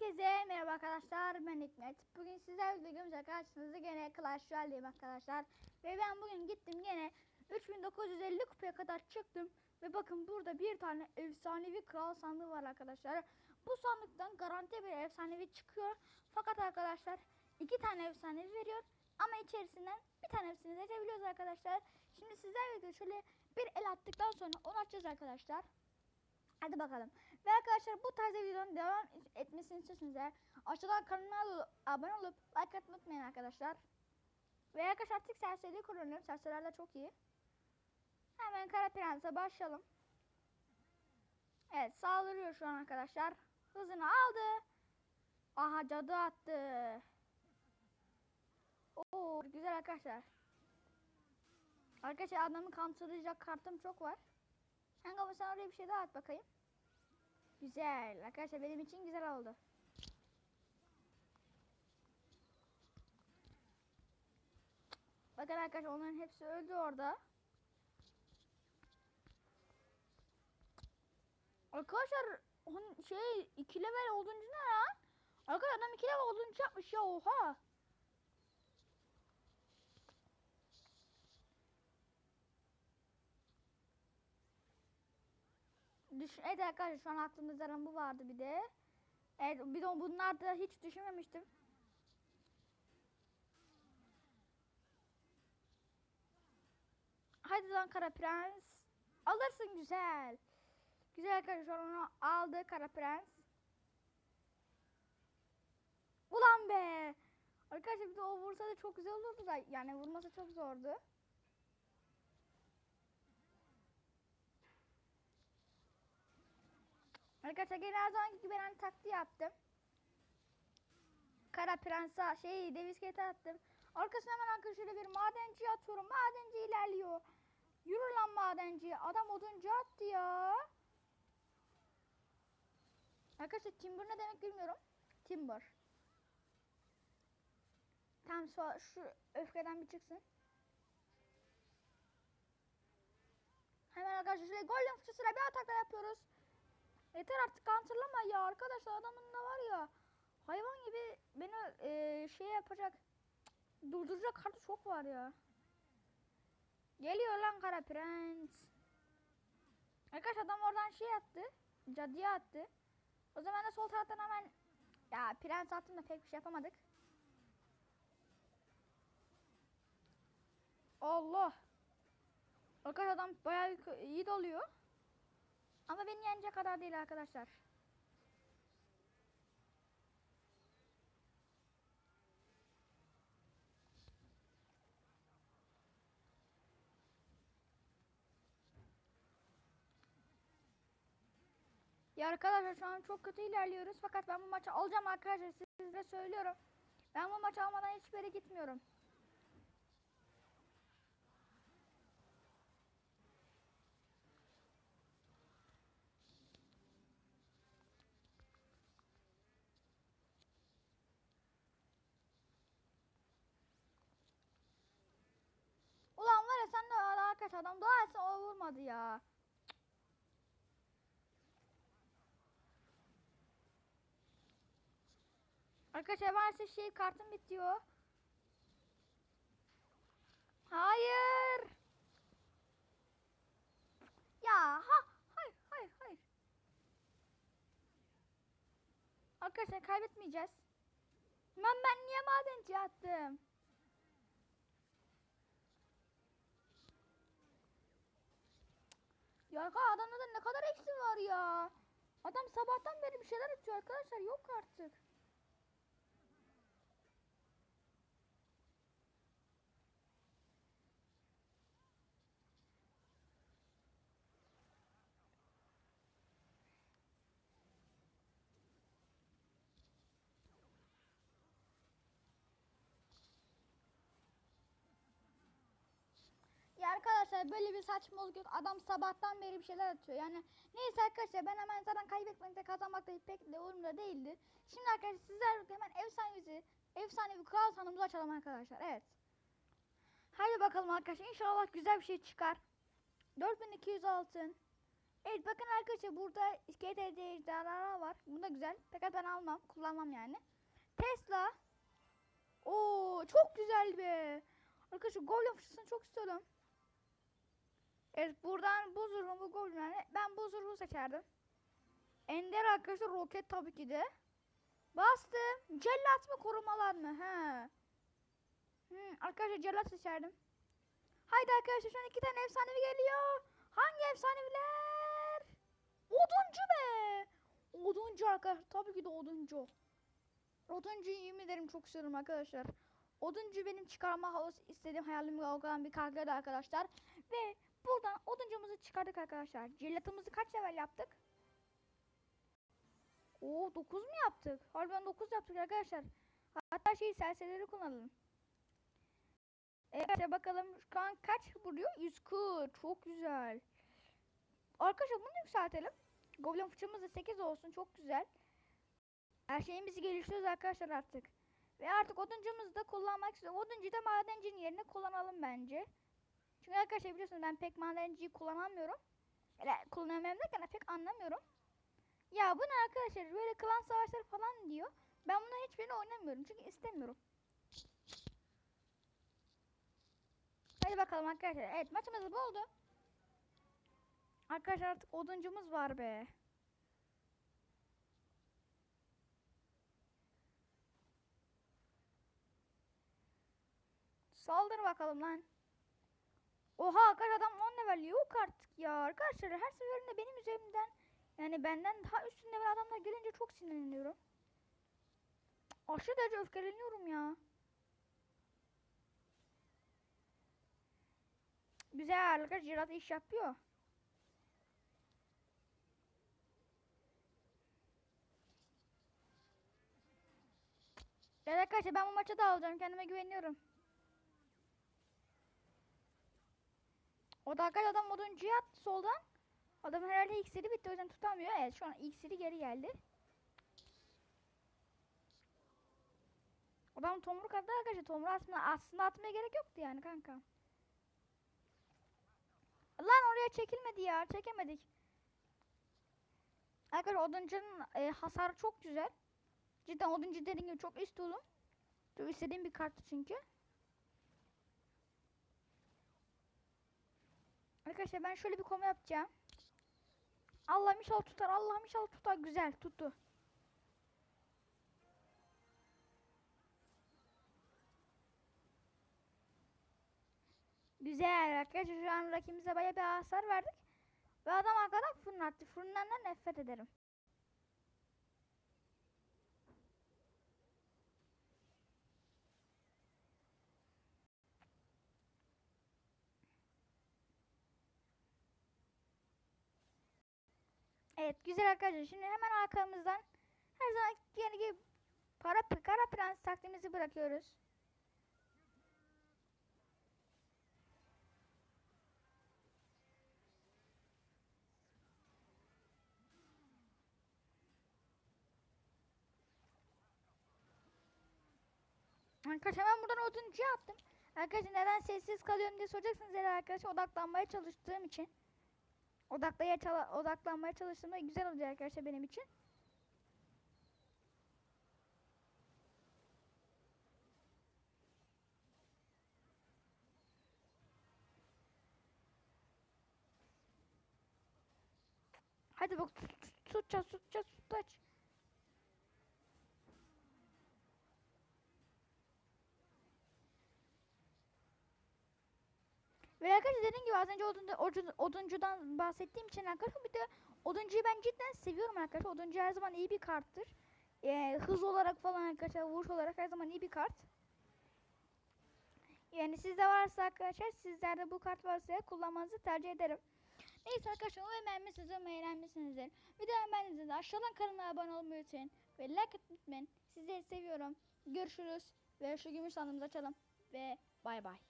Herkese merhaba arkadaşlar ben Hikmet. Bugün sizlerle birlikte karşınızda gene Clash Royale'deyim arkadaşlar. Ve ben bugün gittim gene 3950 kupaya kadar çıktım. Ve bakın burada bir tane efsanevi kral sandığı var arkadaşlar. Bu sandıktan garanti bir efsanevi çıkıyor. Fakat arkadaşlar iki tane efsanevi veriyor. Ama içerisinden bir tanesini seçebiliyoruz arkadaşlar. Şimdi sizlerle şöyle bir el attıktan sonra onu açacağız arkadaşlar. Hadi bakalım. Ve arkadaşlar bu tarz videonun devam etmesini istiyorsanız eğer aşağıdan kanalıma abone olup like atmayı unutmayın arkadaşlar. Ve arkadaşlar artık serseri kullanıyorum. Serseriler de çok iyi. Hemen Kara Prens'e başlayalım. Evet saldırıyor şu an arkadaşlar. Hızını aldı. Aha cadı attı. Oo güzel arkadaşlar. Arkadaşlar adamı kantırlayacak kartım çok var. Kanka sen oraya bir şey daha at bakayım. Güzel. Arkadaşlar benim için güzel oldu. Bakın arkadaşlar onların hepsi öldü orada. Arkadaşlar on şey 2 level olduğuncu ne lan? Arkadaşlar adam 2 level olduğuncu yapmış ya oha. Düşün, evet arkadaşlar şu an aklımda bu vardı bir de. Evet bir de bunlar da hiç düşünmemiştim. Hadi lan kara prens. Alırsın güzel. Güzel arkadaşlar onu aldı kara prens. Ulan be. Arkadaşlar bir de o vursa da çok güzel olurdu da yani vurması çok zordu. Arkadaşlar gene her zamanki gibi ben hani taktiği yaptım. Kara prensa şey dev iskeleti attım. Arkasına hemen arkadaşlar bir madenci atıyorum. Madenci ilerliyor. Yürü lan madenci. Adam oduncu attı ya. Arkadaşlar timber ne demek bilmiyorum. Timber. Tamam şu, şu öfkeden bir çıksın. Hemen arkadaşlar şöyle golden fıçısıyla bir atakla yapıyoruz. Yeter artık kantırlama ya arkadaşlar adamın da var ya hayvan gibi beni e, şey yapacak durduracak kartı çok var ya. Geliyor lan kara prens. Arkadaşlar adam oradan şey attı. Cadıya attı. O zaman da sol taraftan hemen ya prens attım da pek bir şey yapamadık. Allah. Arkadaşlar adam bayağı iyi doluyor. Ama beni yenecek kadar değil arkadaşlar. Ya arkadaşlar şu an çok kötü ilerliyoruz fakat ben bu maçı alacağım arkadaşlar size söylüyorum. Ben bu maçı almadan hiçbir yere gitmiyorum. Ulan var ya sen de arkadaş adam dua etsin o vurmadı ya. Arkadaşlar maalesef şey kartım bitiyor. Hayır. Ya ha hayır hayır hayır. Arkadaşlar kaybetmeyeceğiz. Ben ben niye madenci attım? Ya adamda da ne kadar eksi var ya. Adam sabahtan beri bir şeyler atıyor arkadaşlar yok artık. Ya arkadaşlar böyle bir saçmalık yok. Adam sabahtan beri bir şeyler atıyor. Yani neyse arkadaşlar ben hemen zaten kaybetmekte kazanmakta pek de umurumda değildi. Şimdi arkadaşlar sizler hemen efsanemizi efsanevi kral sanımızı açalım arkadaşlar. Evet. Haydi bakalım arkadaşlar. İnşallah güzel bir şey çıkar. 4200 altın. Evet bakın arkadaşlar burada iskelet ejderhalar var. Bu da güzel. Fakat ben almam. Kullanmam yani. Tesla. Oo çok güzel be. Arkadaşlar Goblin fıçısını çok istiyorum. Evet buradan bu zırhı bu Goblin yani. Ben bu zırhı seçerdim. Ender arkadaşlar roket tabii ki de. Bastım. Cellat mı korumalar mı? He. Hmm, arkadaşlar cellat seçerdim. Haydi arkadaşlar şu an iki tane efsanevi geliyor. Hangi efsaneviler? Oduncu be. Oduncu arkadaşlar. Tabii ki de oduncu. Oduncuyu yemin ederim çok istiyorum arkadaşlar. Oduncu benim çıkarma havası istediğim hayalimi olan bir karakterdi arkadaşlar. Ve buradan oduncumuzu çıkardık arkadaşlar. Cellatımızı kaç level yaptık? Oo 9 mu yaptık? Harbiden 9 yaptık arkadaşlar. Hatta şey serserileri kullanalım. Evet bakalım şu an kaç vuruyor? 140. Çok güzel. Arkadaşlar bunu yükseltelim. Goblin fıçımız da 8 olsun. Çok güzel. Her şeyimizi geliştiriyoruz arkadaşlar artık. Ve artık oduncumuzu da kullanmak istiyorum. Oduncuyu da madencinin yerine kullanalım bence. Çünkü arkadaşlar biliyorsunuz ben pek madenciyi kullanamıyorum. Öyle kullanamıyorum derken pek anlamıyorum. Ya bu ne arkadaşlar böyle klan savaşları falan diyor. Ben bunların hiçbirini oynamıyorum çünkü istemiyorum. Hadi bakalım arkadaşlar. Evet maçımız bu oldu. Arkadaşlar artık oduncumuz var be. Saldır bakalım lan. Oha arkadaş adam 10 level yok artık ya. Arkadaşlar her seferinde benim üzerimden yani benden daha üstün level adamlar gelince çok sinirleniyorum. Aşırı derece öfkeleniyorum ya. Güzel arkadaşlar Cirat iş yapıyor. Evet arkadaşlar ben bu maçı da alacağım. Kendime güveniyorum. O da arkadaşlar adam oduncuya attı soldan. Adamın herhalde iksiri bitti o yüzden tutamıyor. Evet şu an iksiri geri geldi. Adam tomruk attı arkadaşlar. Tomruk aslında, aslında atmaya gerek yoktu yani kanka. Lan oraya çekilmedi ya. Çekemedik. Arkadaşlar oduncunun e, hasarı çok güzel. Cidden oduncu dediğim gibi çok istiyorum. Çok istediğim bir kartı çünkü. Arkadaşlar ben şöyle bir konu yapacağım. Allah'ım inşallah tutar. Allah'ım inşallah tutar. Güzel tuttu. Güzel arkadaşlar şu an rakibimize bayağı bir hasar verdik. Ve adam arkadan fırlattı. Fırınlarından nefret ederim. Evet güzel arkadaşlar. Şimdi hemen arkamızdan her zaman yeni gibi para kara prens taktiğimizi bırakıyoruz. Arkadaşlar hemen buradan oduncuya attım. Arkadaşlar neden sessiz kalıyorum diye soracaksınız herhalde arkadaşlar odaklanmaya çalıştığım için. Odaklaya odaklanmaya çalıştığımda güzel olacak arkadaşlar benim için. Hadi bak tut, tut, tutacağız tutacağız tutacağız. Ve arkadaşlar dediğim gibi az önce odun, odun, oduncudan bahsettiğim için arkadaşlar bir de oduncuyu ben cidden seviyorum arkadaşlar. Oduncu her zaman iyi bir karttır. Ee, hız olarak falan arkadaşlar vuruş olarak her zaman iyi bir kart. Yani sizde varsa arkadaşlar sizlerde bu kart varsa kullanmanızı tercih ederim. Neyse arkadaşlar umarım beğenmişsiniz umarım eğlenmişsinizdir. Videomu beğendiyseniz aşağıdan kanalıma abone olmayı unutmayın. Ve like atmayı unutmayın. Sizleri seviyorum. Görüşürüz. Ve şu gümüş sandığımızı açalım. Ve bay bay.